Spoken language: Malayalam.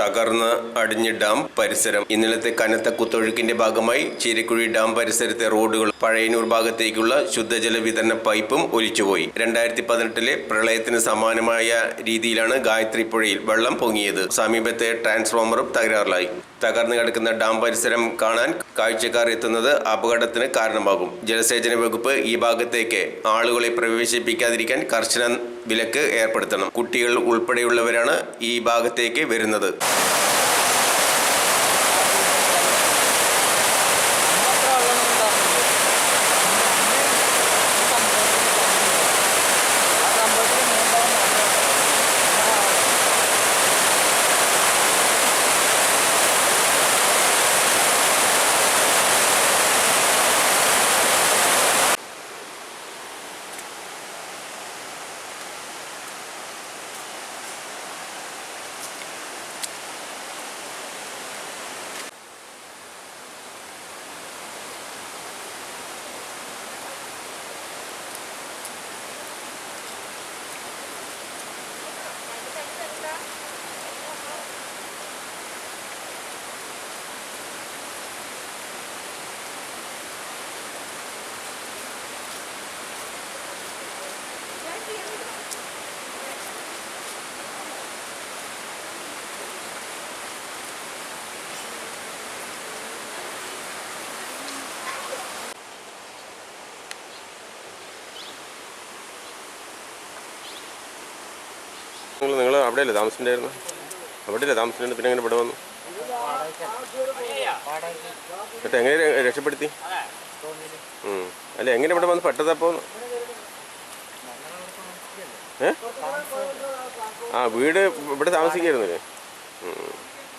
തകർന്ന് അടിഞ്ഞ് ഡാം പരിസരം. ഇന്നലത്തെ കനത്ത കുത്തൊഴുക്കിന്റെ ഭാഗമായി ചീരക്കുഴി ഡാം പരിസരത്തെ റോഡുകൾ പഴയനൂർ ഭാഗത്തേക്കുള്ള ശുദ്ധജല വിതരണ പൈപ്പും ഒലിച്ചുപോയി. രണ്ടായിരത്തി പതിനെട്ടിലെ പ്രളയത്തിന് സമാനമായ രീതിയിലാണ് ഗായത്രി പുഴയിൽ വെള്ളം പൊങ്ങിയത്. സമീപത്തെ ട്രാൻസ്ഫോമറും തകരാറിലായി. തകർന്നു കിടക്കുന്ന ഡാം പരിസരം കാണാൻ കാഴ്ചക്കാർ എത്തുന്നത് അപകടത്തിന് കാരണമാകും. ജലസേചന വകുപ്പ് ഈ ഭാഗത്തേക്ക് ആളുകളെ പ്രവേശിപ്പിക്കാതിരിക്കാൻ കർശന വിലക്ക് ഏർപ്പെടുത്തണം. കുട്ടികൾ ഉൾപ്പെടെയുള്ളവരാണ് ഈ ഭാഗത്തേക്ക് വരുന്നത്. നിങ്ങൾ നിങ്ങൾ അവിടെയല്ലേ താമസിച്ചിട്ടുണ്ടായിരുന്നു അവിടെയല്ലേ താമസിച്ചിട്ടുണ്ട് പിന്നെ എങ്ങനെ ഇവിടെ വന്നു? എന്നിട്ട് എങ്ങനെ രക്ഷപ്പെടുത്തി? അല്ല എങ്ങനെ ഇവിടെ വന്ന് പെട്ടതപ്പോൾ ഏ? ആ വീട് ഇവിടെ താമസിക്കായിരുന്നില്ലേ.